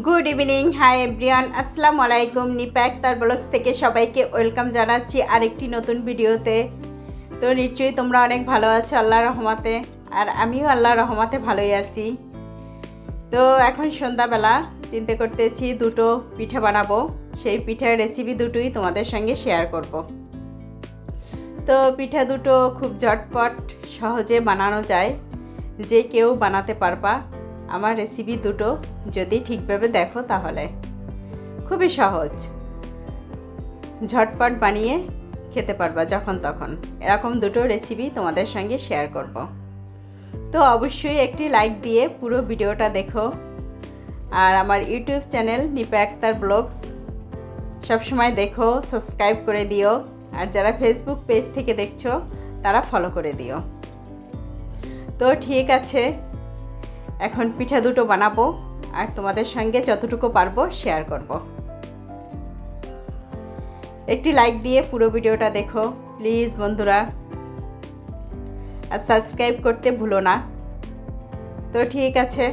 Good evening hi everyone আসসালামু আলাইকুম নিপ্যাক তার ব্লগস থেকে সবাইকে ওয়েলকাম জানাচ্ছি আরেকটি নতুন ভিডিওতে। তো নিশ্চয়ই তোমরা অনেক ভালো আছো আল্লাহর রহমতে, আর আমিও আল্লাহর রহমতে ভালোই আছি। তো এখন সন্ধ্যাবেলা, চিন্তা করতেছি দুটো পিঠা বানাবো। সেই পিঠার রেসিপি দুটোই তোমাদের সঙ্গে শেয়ার করব। তো পিঠা দুটো খুব ঝটপট সহজে বানানো যায়। যে কেউ বানাতে পারবা। আমার রেসিপি দুটো যদি ঠিকভাবে দেখো তাহলে। খুবই সহজ। ঝটপট বানিয়ে খেতে পারবা যখন তখন। এরকম দুটো রেসিপি তোমাদের সঙ্গে শেয়ার করব। তো অবশ্যই একটি লাইক দিয়ে পুরো ভিডিওটা দেখো। আর আমার YouTube channel Nipa Akter vlogs সবসময় দেখো সাবস্ক্রাইব করে দিও। আর যারা ফেসবুক পেজ থেকে দেখছ, তারা ফলো করে দিও। তো ঠিক আছে এখন পিঠা দুটো বানাবো আর তোমাদের সঙ্গে যতটুকু পারব শেয়ার করব। একটি লাইক দিয়ে পুরো ভিডিওটা দেখো প্লিজ বন্ধুরা। আর সাবস্ক্রাইব করতে ভুলো না। তো ঠিক আছে।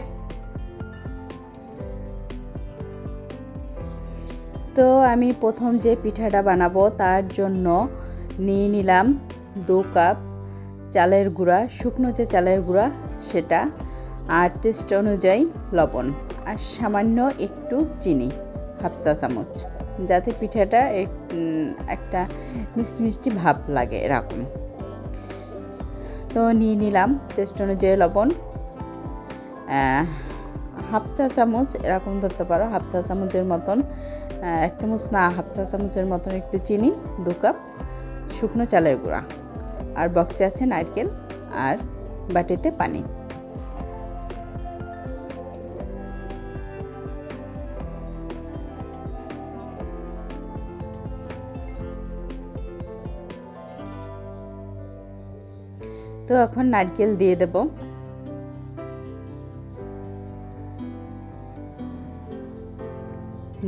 তো আমি প্রথম যে পিঠাটা বানাবো তার জন্য নিয়ে নিলাম দু কাপ চালের গুঁড়া, শুকনো যে চালের গুঁড়া, সেটা। আর টেস্ট অনুযায়ী লবণ আর সামান্য একটু চিনি, হাফ চা চামচ। যাতে পিঠাটা একটা মিষ্টি মিষ্টি ভাব লাগে এরকম। তো নিয়ে নিলাম টেস্ট অনুযায়ী লবণ। হাফ চা চামচ এরকম ধরতে পারো, হাফ চা চামচের মতন। এক চামচ না, হাফ চা চামচের মতন একটু চিনি, দু কাপ শুকনো চালের গুঁড়া। আর বক্সে আছে নারকেল আর বাটিতে পানি। তো এখন নারকেল দিয়ে দেব।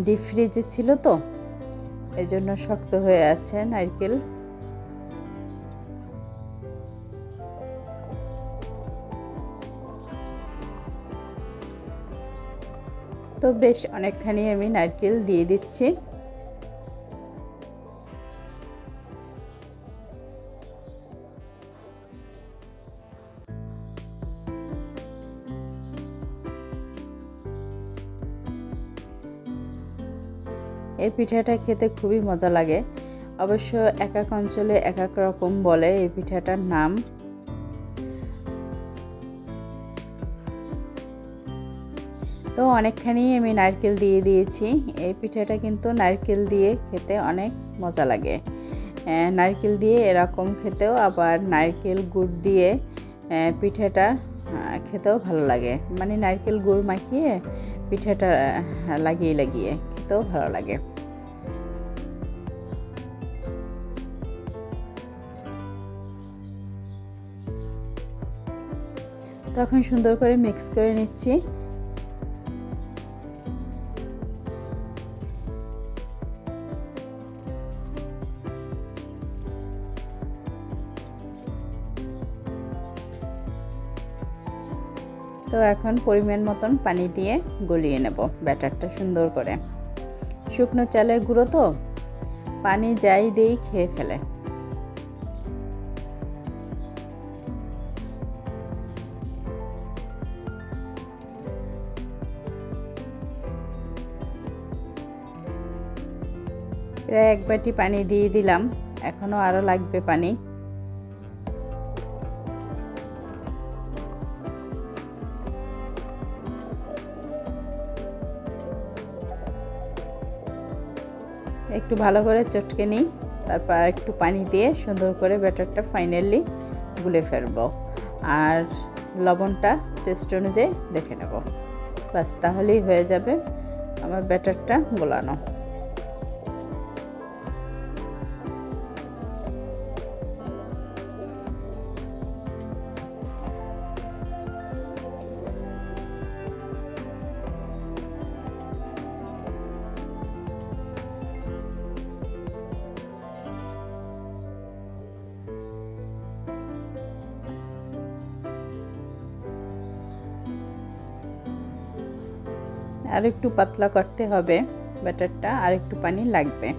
ডিপ ফ্রিজে ছিল তো এই জন্য শক্ত হয়ে আছে নারকেল। তো বেশ, অনেকখানি আমি নারকেল দিয়ে দিচ্ছি। এই পিঠাটা খেতে খুবই মজা লাগে। অবশ্য এক এক অঞ্চলে এক এক রকম বলে এই পিঠাটার নাম। তো অনেকখানি আমি নারকেল দিয়ে দিয়েছি। এই পিঠাটা কিন্তু নারকেল দিয়ে খেতে অনেক মজা লাগে। নারকেল দিয়ে এরকম খেতেও আবার নারকেল গুড় দিয়ে পিঠাটা খেতেও ভালো লাগে। মানে নারকেল গুড় মাখিয়ে পিঠাটা লাগিয়ে লাগিয়ে খেতেও ভালো লাগে। তখন সুন্দর করে মিক্স করে নিচ্ছি। তো এখন পরিমাণ মতন পানি দিয়ে গলিয়ে নেব ব্যাটারটা সুন্দর করে। শুকনো চালের গুঁড়ো তো? পানি যাই দিয়েই খেয়ে ফেলে। প্রায় এক বাটি পানি দিয়ে দিলাম। এখনও আরও লাগবে পানি। একটু ভালো করে চটকে নিই, তারপর একটু পানি দিয়ে সুন্দর করে ব্যাটারটা ফাইনালি গুলে ফেলব। আর লবণটা টেস্ট অনুযায়ী দেখে নেব। বাস, তাহলেই হয়ে যাবে আমার ব্যাটারটা গোলানো। আর একটু পাতলা করতে হবে ব্যাটারটা আর একটু পানি লাগবে।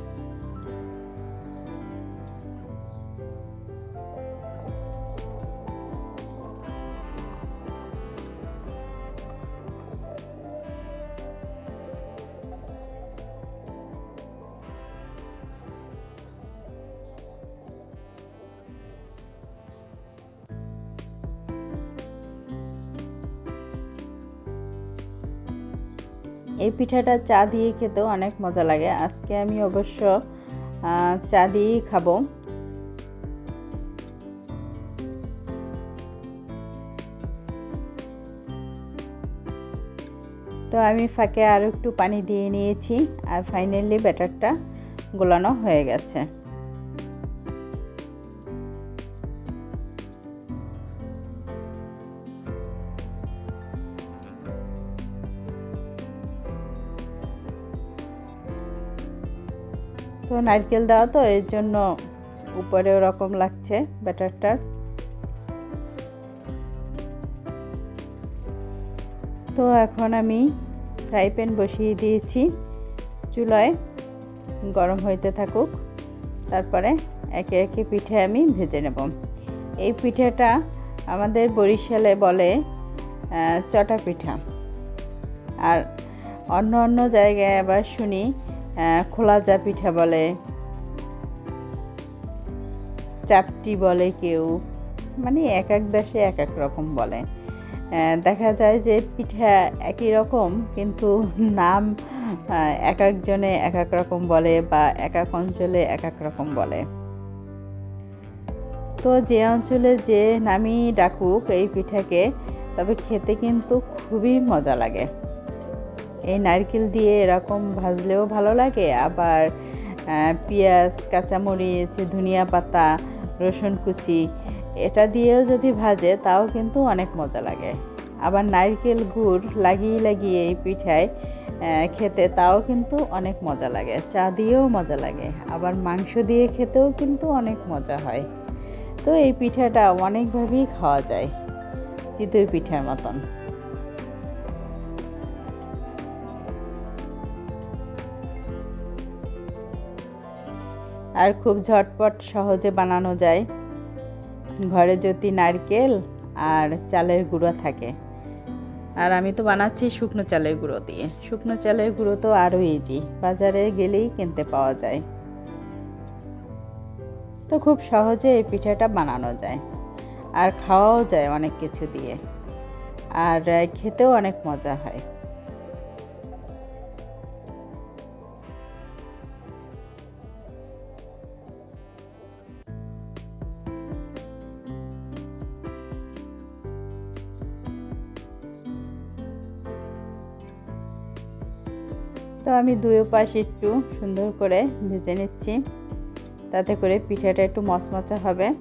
পিঠাটা চা দিয়ে খেতেও অনেক মজা লাগে। আজকে আমি অবশ্য চা দিয়েই খাব। তো আমি ফাঁকে আরও একটু পানি দিয়ে নিয়েছি আর ফাইনালি ব্যাটারটা গোলানো হয়ে গেছে। তো নারকেল দেওয়া তো, এর জন্য উপরে ওরকম লাগছে ব্যাটারটার তো এখন আমি ফ্রাই প্যান বসিয়ে দিয়েছি চুলায়, গরম হইতে থাকুক। তারপরে একে একে পিঠে আমি ভেজে নেব। এই পিঠেটা আমাদের বরিশালে বলে চটা পিঠা। আর অন্য অন্য জায়গায় আবার শুনি খোলা যা পিঠা বলে, চাপটি বলে কেউ মানে এক এক দেশে এক এক রকম বলে। দেখা যায় যে পিঠা একই রকম, কিন্তু নাম এক একজনে এক এক রকম বলে বা এক এক অঞ্চলে এক এক রকম বলে। তো যে অঞ্চলে যে নামই ডাকুক এই পিঠাকে, তবে খেতে কিন্তু খুবই মজা লাগে। এই নারকেল দিয়ে এরকম ভাজলেও ভালো লাগে। আবার পেঁয়াজ, কাঁচামরিচ, ধনিয়া পাতা, রসুন কুচি, এটা দিয়েও যদি ভাজে তাও কিন্তু অনেক মজা লাগে। আবার নারকেল গুড় লাগিয়ে লাগিয়ে এই পিঠায় খেতে তাও কিন্তু অনেক মজা লাগে, চা দিয়েও মজা লাগে, আবার মাংস দিয়ে খেতেও কিন্তু অনেক মজা হয়। তো এই পিঠাটা অনেকভাবেই খাওয়া যায়, চিতই পিঠার মতন। আর খুব ঝটপট সহজে বানানো যায়। ঘরে যদি নারকেল আর চালের গুঁড়ো থাকে। আর আমি তো বানাচ্ছি শুকনো চালের গুঁড়ো দিয়ে। শুকনো চালের গুঁড়ো তো আরও ইজি বাজারে গেলেই কিনতে পাওয়া যায়। তো খুব সহজে এই পিঠাটা বানানো যায়। আর খাওয়াও যায় অনেক কিছু দিয়ে। আর খেতেও অনেক মজা হয়। আমি দুই পাশ একটু সুন্দর করে ভেজে নিচ্ছি। তাতে করে পিঠাটা একটু মচমচা হবে,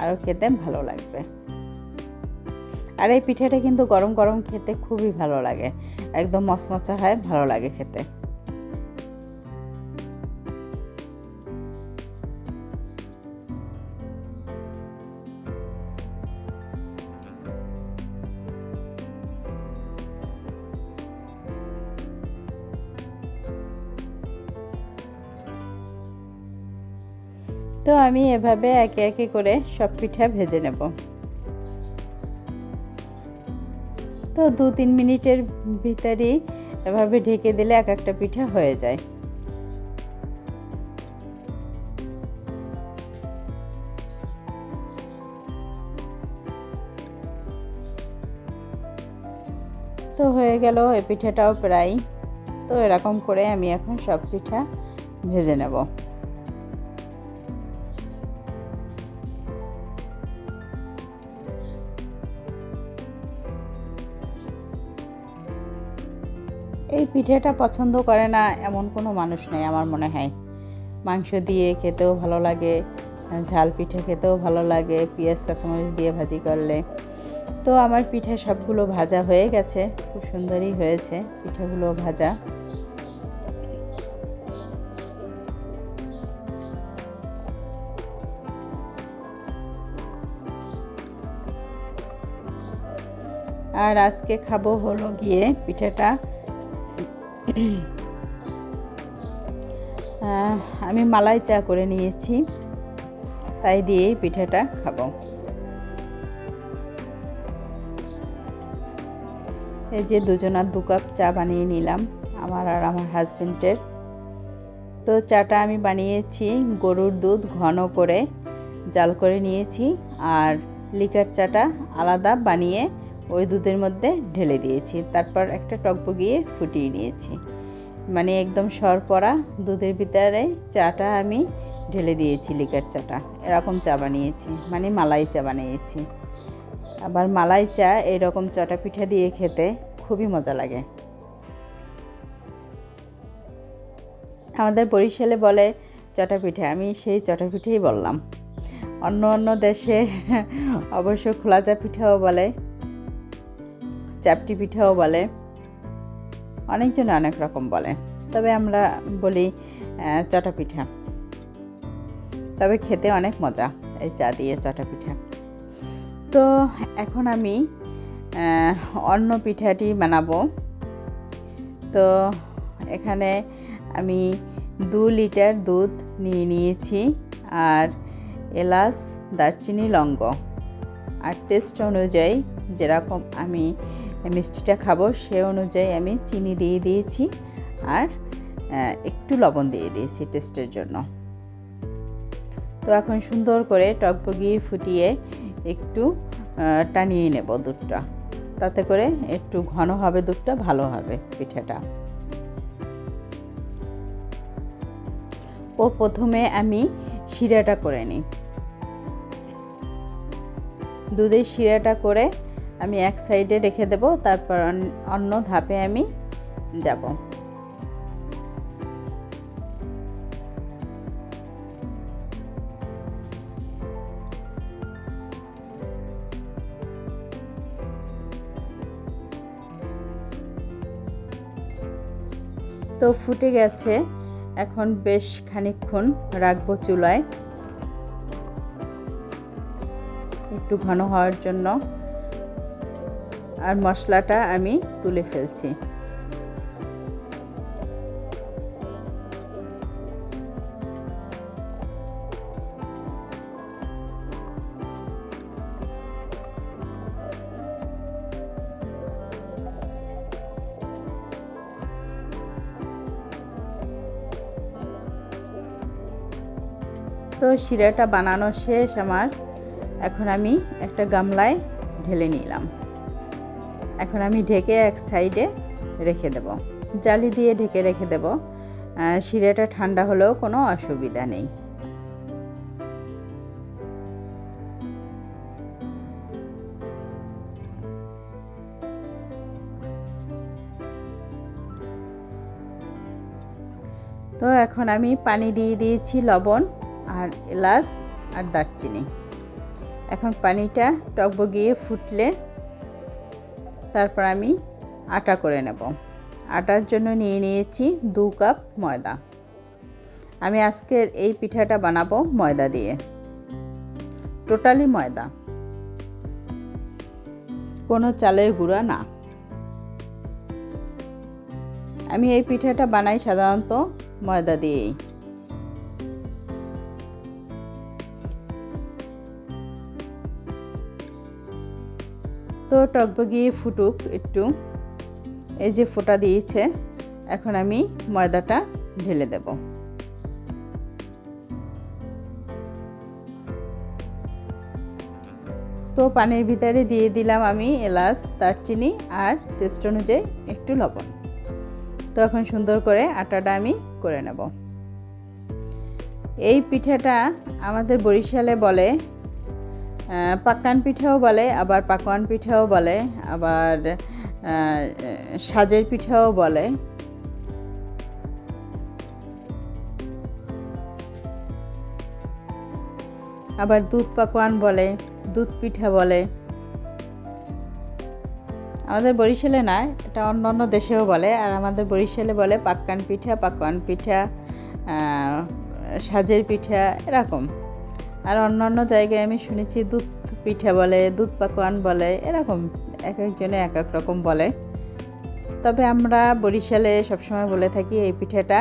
আরও খেতে ভালো লাগবে। আর এই পিঠাটা কিন্তু গরম গরম খেতে খুবই ভালো লাগে। একদম মচমচা হয়, ভালো লাগে খেতে। আমি এভাবে একে একে করে সব পিঠা ভেজে নেব। তো দু তিন মিনিটের ভিতরেই এভাবে ঢেকে দিলে এক একটা পিঠা হয়ে যায়। তো হয়ে গেল এই পিঠাটাও প্রায়। তো এরকম করে আমি এখন সব পিঠা ভেজে নেব। পিঠেটা পছন্দ করে না, এমন কোনো মানুষ নেই আমার মনে হয়। মাংস দিয়ে খেতেও ভালো লাগে, ঝাল পিঠে খেতেও ভালো লাগে, পেঁয়াজ, কাঁচামরিচ দিয়ে ভাজি করলে। তো আমার পিঠে সবগুলো ভাজা হয়ে গেছে, খুব সুন্দরই হয়েছে পিঠেগুলো ভাজা। আর আজকে খাব হলো গিয়ে পিঠাটা। আমি মালাই চা করে নিয়েছি। তাই দিয়েই পিঠাটা খাব। এই যে দুজনার দু কাপ চা বানিয়ে নিলাম, আমার আর আমার হাজবেন্ডের। তো চাটা আমি বানিয়েছি, গরুর দুধ ঘন করে জাল করে নিয়েছি, আর লিকার চাটা আলাদা বানিয়ে ওই দুধের মধ্যে ঢেলে দিয়েছি। তারপর একটা টকবগিয়ে ফুটিয়ে নিয়েছি। মানে একদম সর পড়া দুধের ভিতরে চাটা আমি ঢেলে দিয়েছি, লিকার চাটা। এরকম চা বানিয়েছি মানে মালাই চা বানিয়েছি। আবার মালাই চা এরকম চটা পিঠা দিয়ে খেতে খুবই মজা লাগে। আমাদের বরিশালে বলে চটা পিঠা, আমি সেই চটা পিঠেই বললাম। অন্য অন্য দেশে অবশ্য খোলা চা পিঠাও বলে। চাপটি পিঠাও বলে। অনেকজন অনেক রকম বলে। তবে আমরা বলি চটা পিঠা তবে খেতে অনেক মজা এই চা দিয়ে চটা পিঠা তো এখন আমি অন্য পিঠাটি বানাবো। তো এখানে আমি দু লিটার দুধ নিয়ে নিয়েছি আর এলাচ, দারচিনি, লঙ্গ। আর টেস্ট অনুযায়ী যেরকম আমি মিষ্টিটা খাব, সে অনুযায়ী আমি চিনি দিয়ে দিয়েছি আর একটু লবণ দিয়ে দিয়েছি টেস্টের জন্য। তো এখন সুন্দর করে টকবগিয়ে ফুটিয়ে একটু টানিয়ে নেব দুধটা। তাতে করে একটু ঘন হবে দুধটা, ভালো হবে পিঠাটা। ও প্রথমে আমি শিরাটা করে নিই। দুধের শিরাটা করে আমি এক সাইডে রেখে দেব, তারপর অন- অন্য ধাপে আমি যাব। তো ফুটে গেছে, এখন বেশ খানিকক্ষণ রাখব চুলায়। একটু ঘন হওয়ার জন্য। আর মশলাটা আমি তুলে ফেলছি। তো শিরাটা বানানো শেষ আমার। এখন আমি একটা গামলায় ঢেলে নিলাম। এখন আমি ঢেকে এক সাইডে রেখে দেব। জালি দিয়ে ঢেকে রেখে দেব। শিরাটা ঠান্ডা হলেও কোনো অসুবিধা নেই। তো এখন আমি পানি দিয়ে দিয়েছি লবণ আর এলাচ আর দারচিনি। এখন পানিটা টকবগিয়ে ফুটলে তারপর আমি আটা করে নেব। আটার জন্য নিয়ে নিয়েছি দু কাপ ময়দা। আমি আজকের এই পিঠাটা বানাবো ময়দা দিয়ে। টোটালি ময়দা। কোনো চালের গুঁড়া না। আমি এই পিঠাটা বানাই সাধারণত ময়দা দিয়েই। তো টকবগিয়ে ফুটুক একটু। এই যে ফোটা দিয়েছে, এখন আমি ময়দাটা ঢেলে দেব। তো পানির ভিতরে দিয়ে দিলাম আমি এলাচ, দারচিনি আর টেস্ট অনুযায়ী একটু লবণ। তো এখন সুন্দর করে আটাটা আমি করে নেব। এই পিঠাটা আমাদের বরিশালে বলে আহ, পাক্কান পিঠাও বলে আবার পাকোয়ান পিঠাও বলে আবার সাজের পিঠাও বলে। আবার দুধ পাকোয়ান বলে দুধ পিঠা বলে। আমাদের বরিশালে না এটা অন্য অন্য দেশেও বলে আর আমাদের বরিশালে বলে পাক্কান পিঠা পাকোয়ান পিঠা সাজের পিঠা এরকম। আর অন্য অন্য জায়গায় আমি শুনেছি দুধ পিঠা বলে, দুধ পাকোয়ান বলে, এরকম এক একজনে এক এক রকম বলে। তবে আমরা বরিশালে সবসময় বলে থাকি এই পিঠাটা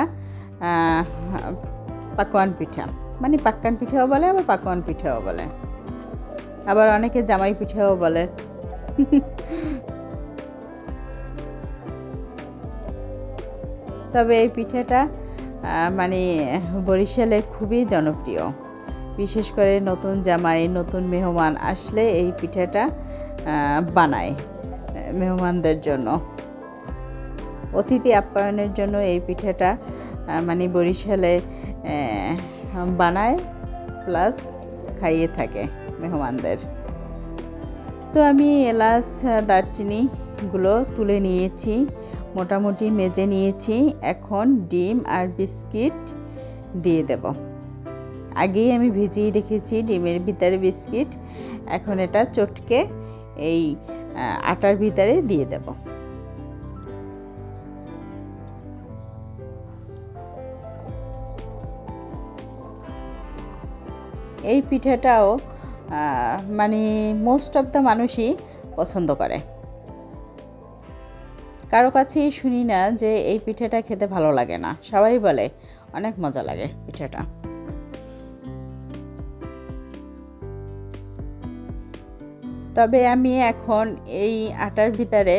পাকোয়ান পিঠা। মানে পাক্কান পিঠাও বলে, আবার পাকোয়ান পিঠাও বলে। আবার অনেকে জামাই পিঠাও বলে। তবে এই পিঠাটা মানে বরিশালে খুবই জনপ্রিয়। বিশেষ করে নতুন জামাই, নতুন মেহমান আসলে এই পিঠাটা বানায় মেহমানদের জন্য। অতিথি আপ্যায়নের জন্য এই পিঠাটা মানে বরিশালে বানায়, প্লাস খাইয়ে থাকে মেহমানদের। তো আমি এলাচ দারচিনিগুলো তুলে নিয়েছি, মোটামুটি মেজে নিয়েছি। এখন ডিম আর বিস্কিট দিয়ে দেব। আগেই আমি ভিজিয়ে রেখেছি ডিমের ভিতরে বিস্কিট। এখন এটা চটকে এই আটার ভিতরে দিয়ে দেব। এই পিঠাটাও মানে মোস্ট অফ দ্য মানুষই পছন্দ করে। কারও কাছেই শুনি না যে এই পিঠাটা খেতে ভালো লাগে না। সবাই বলে, অনেক মজা লাগে পিঠাটা। তবে আমি এখন এই আটার ভিতরে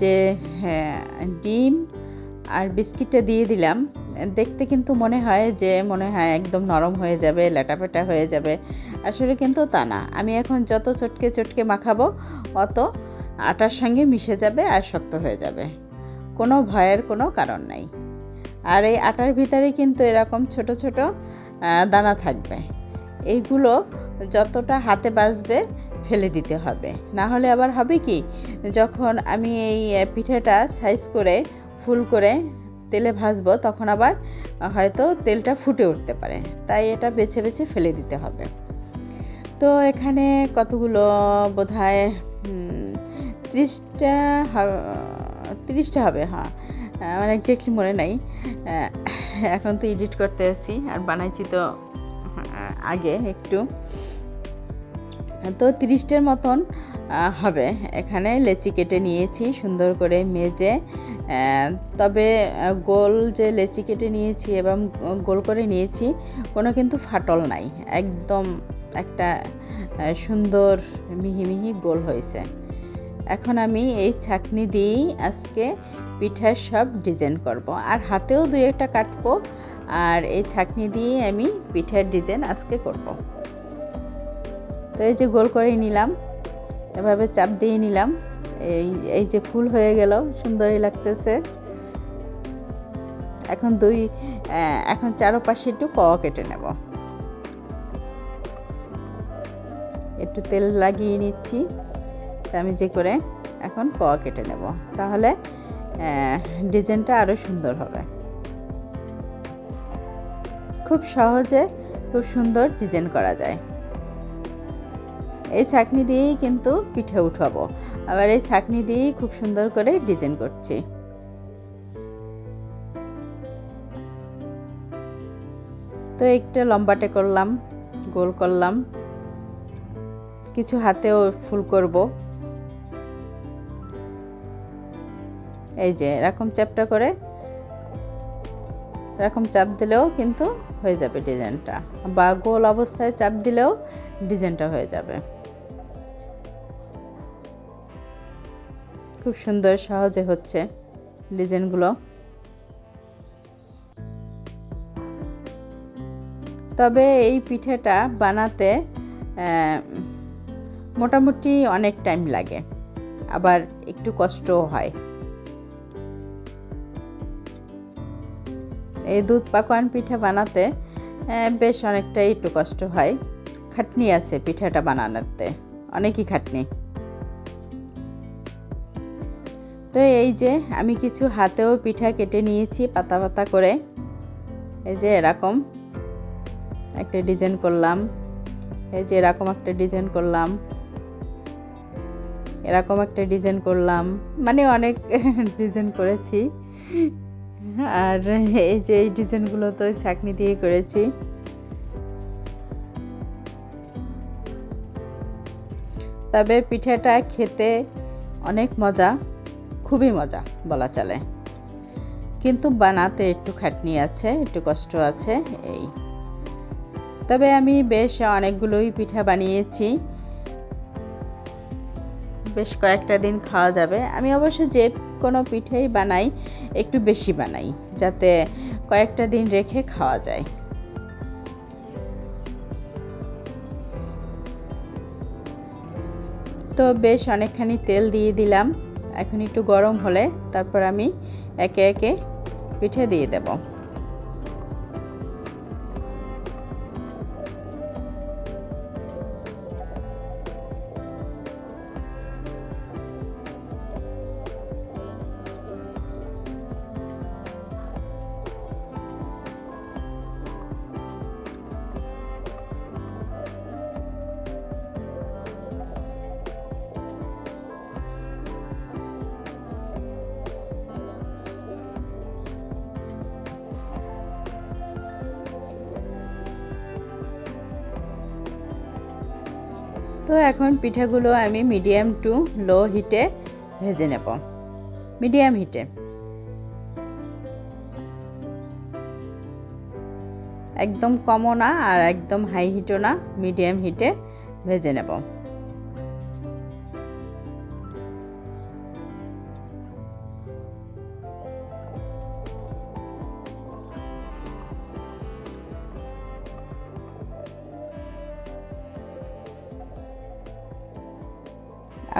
যে হ্যাঁ, ডিম আর বিস্কিটটা দিয়ে দিলাম। দেখতে কিন্তু মনে হয় যে মনে হয় একদম নরম হয়ে যাবে লেটাপেটা হয়ে যাবে। আসলে কিন্তু তা না। আমি এখন যত চটকে চটকে মাখাবো অত আটার সঙ্গে মিশে যাবে আর শক্ত হয়ে যাবে। কোনো ভয়ের কোনো কারণ নাই। আর এই আটার ভিতরে কিন্তু এরকম ছোট ছোট দানা থাকবে। এইগুলো যতটা হাতে বাজবে ফেলে দিতে হবে। না হলে আবার হবে কি? যখন আমি এই পিঠাটা সাইজ করে ফুল করে তেলে ভাজবো, তখন আবার হয়তো তেলটা ফুটে উঠতে পারে। তাই এটা বেছে বেছে ফেলে দিতে হবে। তো এখানে কতগুলো বোধ হয় ত্রিশটা তিরিশটা হবে হ্যাঁ। মানে এক্স্যাক্টলি মনে নাই। এখন তো এডিট করতে আসি আর বানাইছি তো আগে একটু। তো তিরিশটার মতন হবে। এখানে লেচি কেটে নিয়েছি, সুন্দর করে মেজে। তবে গোল যে লেচি কেটে নিয়েছি এবং গোল করে নিয়েছি, কোনো কিন্তু ফাটল নাই। একদম একটা সুন্দর মিহি মিহি গোল হয়েছে। এখন আমি এই ছাকনি দিয়েই আজকে পিঠার সব ডিজাইন করব। আর হাতেও দুই একটা কাটবো, আর এই ছাকনি দিয়েই আমি পিঠার ডিজাইন আজকে করব। তো এই যে গোল করে নিলাম। এভাবে চাপ দিয়ে নিলাম। এই এই যে ফুল হয়ে গেল, সুন্দরই লাগতেছে। এখন দুই এখন চারোপাশে একটু ক কেটে নেব। একটু তেল লাগিয়ে নিচ্ছি, চামিচে করে এখন ক কেটে নেব। তাহলে ডিজাইনটা আরও সুন্দর হবে। খুব সহজে, খুব সুন্দর ডিজাইন করা যায়। এই ছাকনি দিয়েই কিন্তু পিঠে উঠাবো। আবার এই ছাকনি দিয়েই খুব সুন্দর করে ডিজাইন করছি। তো একটা লম্বাটে করলাম, গোল করলাম। কিছু হাতেও ফুল করব। এই যে এরকম চ্যাপটা করে, এরকম চাপ দিলেও কিন্তু হয়ে যাবে ডিজাইনটা। বা গোল অবস্থায় চাপ দিলেও ডিজাইনটা হয়ে যাবে। খুব সুন্দর সহজে হচ্ছে ডিজাইনগুলো। তবে এই পিঠাটা বানাতে মোটামুটি অনেক টাইম লাগে, আবার একটু কষ্টও হয়। এই দুধ পাকোয়ান পিঠা বানাতে বেশ অনেকটাই একটু কষ্ট হয়। খাটনি আছে পিঠাটা বানানোতে, অনেকই খাটনি। তো এই যে আমি কিছু হাতেও পিঠা কেটে নিয়েছি পাতা পাতা করে। এই যে এরকম একটা ডিজাইন করলাম। এই যে এরকম একটা ডিজাইন করলাম। এরকম একটা ডিজাইন করলাম। মানে অনেক ডিজাইন করেছি। আর এই যে এই ডিজাইনগুলো তো ছাকনি দিয়ে করেছি। তবে পিঠাটা খেতে অনেক মজা। খুবই মজা বলা চলে। কিন্তু বানাতে একটু খাটনি আছে, একটু কষ্ট আছে, এই। তবে আমি বেশ অনেকগুলোই পিঠা বানিয়েছি। বেশ কয়েকটা দিন খাওয়া যাবে। আমি অবশ্য যে কোনো পিঠেই বানাই, একটু বেশি বানাই, যাতে কয়েকটা দিন রেখে খাওয়া যায়। তো বেশ অনেকখানি তেল দিয়ে দিলাম। এখন একটু গরম হলে তারপর আমি একে একে পিঠে দিয়ে দেব। তো এখন পিঠাগুলো আমি মিডিয়াম টু লো হিটে ভেজে নেব। মিডিয়াম হিটে। একদম কমও না আর একদম হাই হিটও না, মিডিয়াম হিটে ভেজে নেব।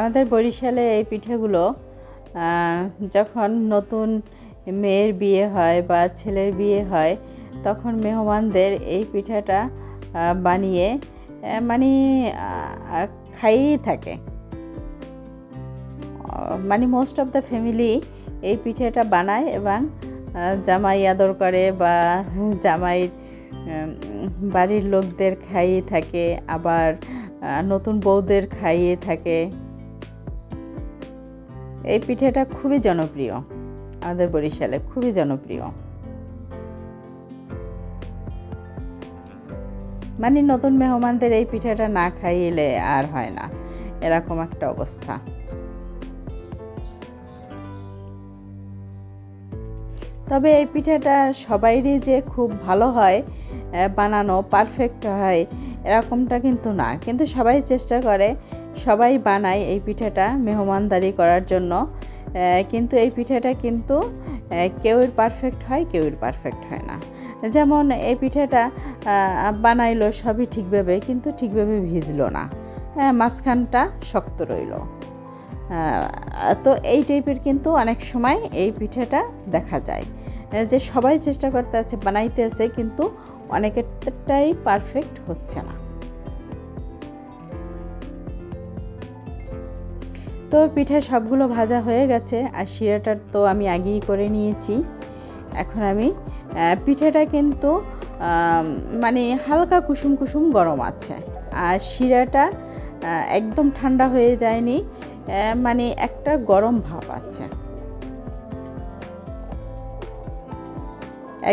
আমাদের বরিশালে এই পিঠেগুলো যখন নতুন মেয়ের বিয়ে হয় বা ছেলের বিয়ে হয়, তখন মেহমানদের এই পিঠাটা বানিয়ে মানে খাইয়েই থাকে। মানে মোস্ট অফ দ্য ফ্যামিলি এই পিঠেটা বানায় এবং জামাই আদর করে বা জামাইয়ের বাড়ির লোকদের খাইয়ে থাকে, আবার নতুন বউদের খাইয়ে থাকে। এই পিঠেটা খুবই জনপ্রিয়। আমাদের বরিশালে খুবই জনপ্রিয়। মানে নতুন মেহমানদের এই পিঠাটা না খাইলে আর হয় না। এরকম একটা অবস্থা। তবে এই পিঠাটা সবাইরই যে খুব ভালো হয় বানানো পারফেক্ট হয়, এরকমটা কিন্তু না। কিন্তু সবাই চেষ্টা করে সবাই বানায় এই পিঠাটা মেহমানদারি করার জন্য। কিন্তু এই পিঠাটা কিন্তু কেউর পারফেক্ট হয়, কেউর পারফেক্ট হয় না। যেমন এই পিঠাটা বানাইলো সবই ঠিকভাবে, কিন্তু ঠিকভাবে ভিজলো না। মাঝখানটা শক্ত রইল। তো এই টাইপের কিন্তু অনেক সময় এই পিঠাটা দেখা যায়। যে সবাই চেষ্টা করতে আছে বানাইতে আছে কিন্তু অনেকেরটাই পারফেক্ট হচ্ছে না। তো পিঠা সবগুলো ভাজা হয়ে গেছে, আর শিরাটার তো আমি আগেই করে নিয়েছি। এখন আমি পিঠাটা কিন্তু মানে হালকা কুসুম কুসুম গরম আছে। আর শিরাটা একদম ঠান্ডা হয়ে যায়নি মানে একটা গরম ভাব আছে।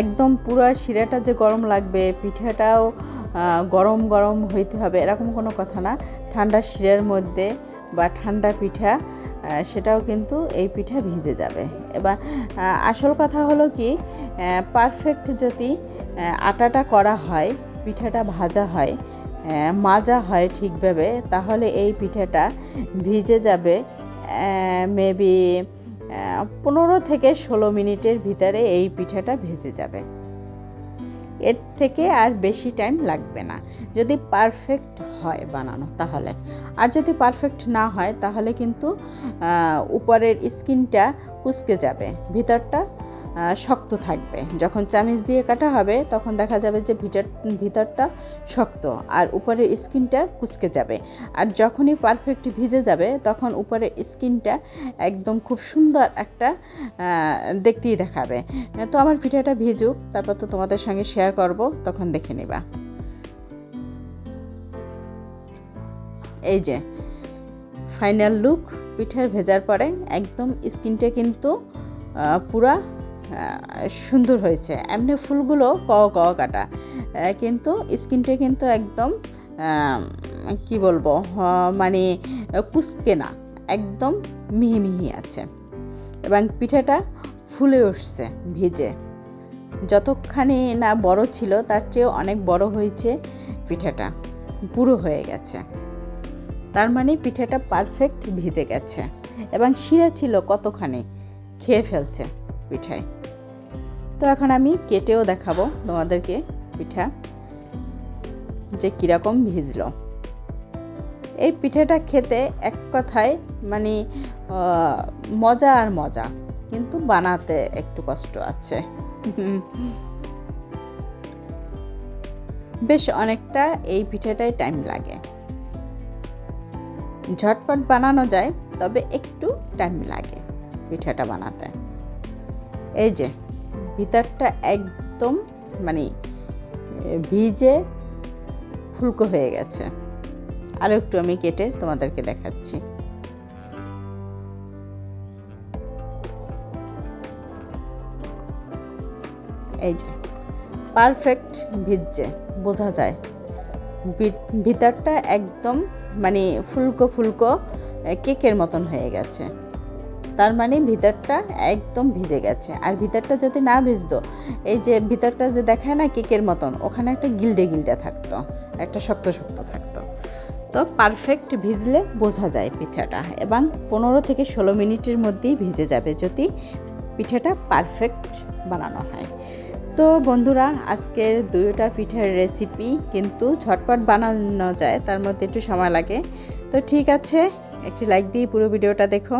একদম পুরো শিরাটা যে গরম লাগবে, পিঠাটাও গরম গরম হইতে হবে, এরকম কোনো কথা না। ঠান্ডা শিরার মধ্যে বা ঠান্ডা পিঠা সেটাও কিন্তু এই পিঠা ভিজে যাবে। এবার আসল কথা হলো কি পারফেক্ট যদি আটাটা করা হয়, পিঠাটা ভাজা হয় মাজা হয় ঠিকভাবে, তাহলে এই পিঠাটা ভিজে যাবে মেবি পনেরো থেকে ষোলো মিনিটের ভিতরে এই পিঠাটা ভেজে যাবে। এর থেকে আর বেশি টাইম লাগবে না। যদি পারফেক্ট হয় বানানো তাহলে। আর যদি পারফেক্ট না হয়, তাহলে কিন্তু উপরের স্কিনটা কুচকে যাবে। ভিতরটা শক্ত থাকবে। যখন চামিচ দিয়ে কাটা হবে, তখন দেখা যাবে যে ভিতর, ভিতরটা শক্ত আর উপরের স্কিনটা কুচকে যাবে। আর যখনই পারফেক্ট ভিজে যাবে, তখন উপরের স্কিনটা একদম খুব সুন্দর একটা দেখতেই দেখাবে। তো আমার পিঠাটা ভিজুক, তারপর তো তোমাদের সঙ্গে শেয়ার করব, তখন দেখে নেবা। এই যে ফাইনাল লুক পিঠার ভেজার পরে একদম স্কিনটা কিন্তু পুরা সুন্দর হয়েছে। এমনি ফুলগুলো ক ক কাটা। কিন্তু স্কিনটা কিন্তু একদম কি বলব মানে কুচকে না, একদম মিহি মিহি আছে। এবং পিঠাটা ফুলে উঠছে ভিজে। যতখানি না বড় ছিল, তার চেয়েও অনেক বড় হয়েছে পিঠাটা। পুরো হয়ে গেছে। তার মানে পিঠাটা পারফেক্ট ভিজে গেছে। এবং শিরা ছিল কতখানি, খেয়ে ফেলছে পিঠায়। তো এখন আমি কেটেও দেখাবো তোমাদেরকে পিঠা, যে কীরকম ভিজলো। এই পিঠাটা খেতে এক কথায় মানে মজা আর মজা, কিন্তু বানাতে একটু কষ্ট আছে। বেশ অনেকটা এই পিঠাটাই টাইম লাগে। ঝটপট বানানো যায়, তবে একটু টাইম লাগে পিঠাটা বানাতে। এই যে, ভিতরটা একদম মানে ভিজে ফুলকো হয়ে গেছে। আরও একটু আমি কেটে তোমাদেরকে দেখাচ্ছি। এই যে পারফেক্ট ভিজছে, বোঝা যায়। ভিতরটা একদম মানে ফুলকো ফুলকো কেকের মতন হয়ে গেছে। তার মানে ভিতরটা একদম ভিজে গেছে। আর ভিতরটা যদি না ভিজতো, এই যে ভিতরটা যে দেখায় না কেকের মতন, ওখানে একটা গিল্ডে গিল্ডে থাকতো, একটা শক্ত শক্ত থাকতো। তো পারফেক্ট ভিজলে বোঝা যায় পিঠাটা এবং পনেরো থেকে ষোলো মিনিটের মধ্যেই ভিজে যাবে যদি পিঠাটা পারফেক্ট বানানো হয়। তো বন্ধুরা, আজকের দুইটা পিঠের রেসিপি কিন্তু ঝটপট বানানো যায়, তার মধ্যে একটু সময় লাগে। তো ঠিক আছে, একটি লাইক দিয়ে পুরো ভিডিওটা দেখো।